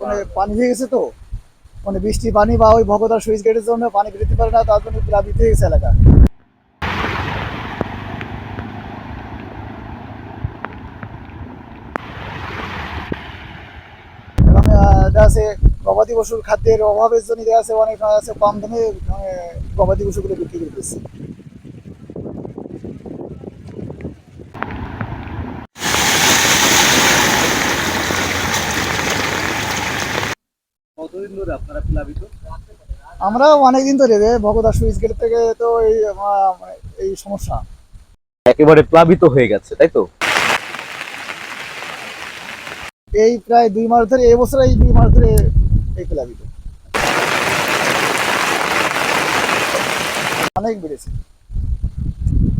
মানে পানি হয়ে গেছে তো। মানে বৃষ্টি, পানি বা ওই ভগতার সুইচ গেটের জন্য পানি বেরোতে পারে না, তার জন্য প্লাবিত হয়ে গেছে এলাকা। দেখা যাচ্ছে গবাদি পশুর খাদ্যের অভাবের জন্য দেখা যাচ্ছে অনেক যাচ্ছে কম দামে গবাদি পশুগুলো বিক্রি করতেছে কতদিন ধরে আপনারা প্লাবিত? আমরা অনেকদিন ধরে রে ভগদার সুইচ গেট থেকে তো এই এই সমস্যা। একেবারে প্লাবিত হয়ে গেছে তাই তো? এই প্রায় দুই মাস ধরে এই বছর এই দুই মাস ধরে এই প্লাবিত। অনেক বেড়েছে।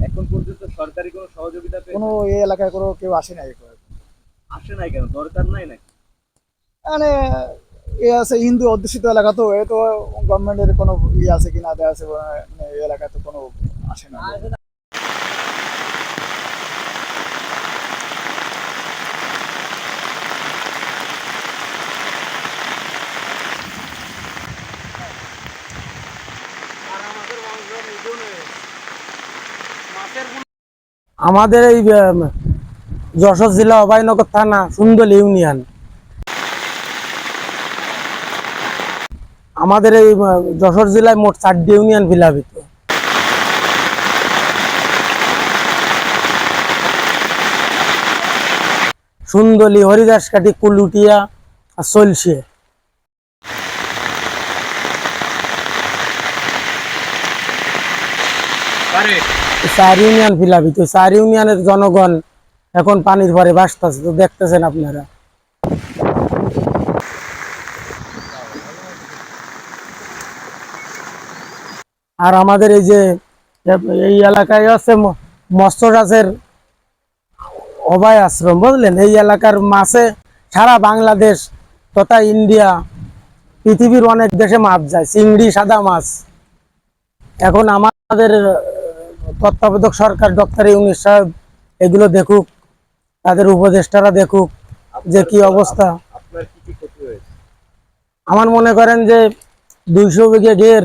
এখন পর্যন্ত সরকারি কোনো সহযোগিতা কোনো এই এলাকায় কোনো কেউ আসে না এরকম। আসে নাই কেন? দরকার নাই নাকি? মানে এ আছে হিন্দু অধ্যুষিত এলাকা তো, এ তো গভর্নমেন্টের কোনো ইয়ে আছে কিনা দেওয়া আছে মানে এই এলাকায় তো কোনো আসে না। আমাদের এই যশোর জেলা অভয়নগর থানা, সুন্দর ইউনিয়ন। আমাদের এই যশোর জেলায় মোট চারটি ইউনিয়ন প্লাবিত সুন্দলি হরিদাসকাটি কুলুটিয়া, আর সলসিয়ে চার ইউনিয়ন প্লাবিত চার ইউনিয়নের জনগণ এখন পানির ভরে বাসতেছে তো দেখতেছেন আপনারা। আর আমাদের এই যে এই এলাকায় আছে মৎস্য চাষের অভয় আশ্রম বুঝলেন? এই এলাকার মাছে সারা বাংলাদেশ তথা ইন্ডিয়া পৃথিবীর অনেক দেশে মাছ যায় চিংড়ি সাদা মাছ। এখন আমাদের আহ, তত্ত্বাবধায়ক সরকার ডক্টর ইউনিস সাহেব এগুলো দেখুক তাদের উপদেষ্টারা দেখুক যে কি অবস্থা। আমার মনে করেন যে দুইশো বিঘে ঘের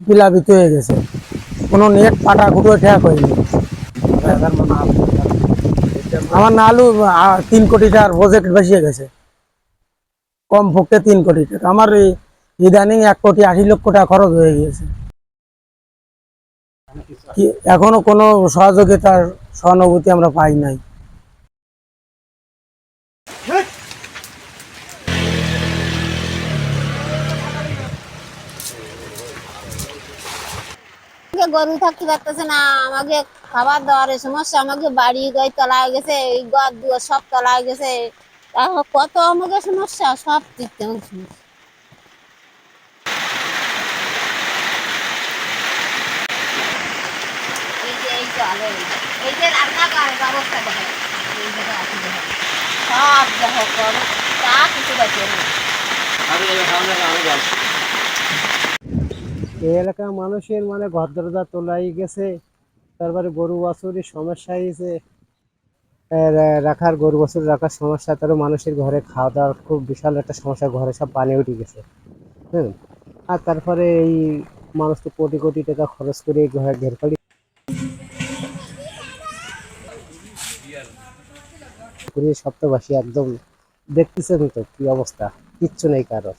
প্লাবিত হয়ে গেছে। কোনো নেট পাটা কুটো ঠেক হয়নি। আমার না আলু তিন কোটি টাকার প্রজেক্ট বসিয়ে গেছে। কম পক্ষে তিন কোটি টাকা। আমার ইদানিং এক কোটি আশি লক্ষ টাকা খরচ হয়ে গিয়েছে। এখনও কোনো সহযোগিতার সহানুভূতি আমরা পাই নাই। গরু থাকতে পারতেছে না। আমাকে খাবার দাবার সমস্যা, আমাকে বাড়ি গাই তলায় গেছে, এই ঘর দুয়ার সব তলায় গেছে। কত আমাকে সমস্যা, সব দিক সমস্যা। এই যে ব্যবস্থা। সব দেখো কিছু এই এলাকার মানুষের মানে দরজা তোলাই গেছে, তারপরে গরু বাছুরের সমস্যা হয়েছে রাখার গরু বাছুর রাখার সমস্যা তারও মানুষের ঘরে খাওয়া দাওয়ার খুব বিশাল একটা সমস্যা, ঘরে সব পানি উঠে গেছে, হুম। আর তারপরে এই মানুষ তো কোটি কোটি টাকা খরচ করে এই ঘরে ঘের পুরী সপ্তাহবাসী একদম দেখতেছেন তো কি অবস্থা, কিচ্ছু নেই কারোর।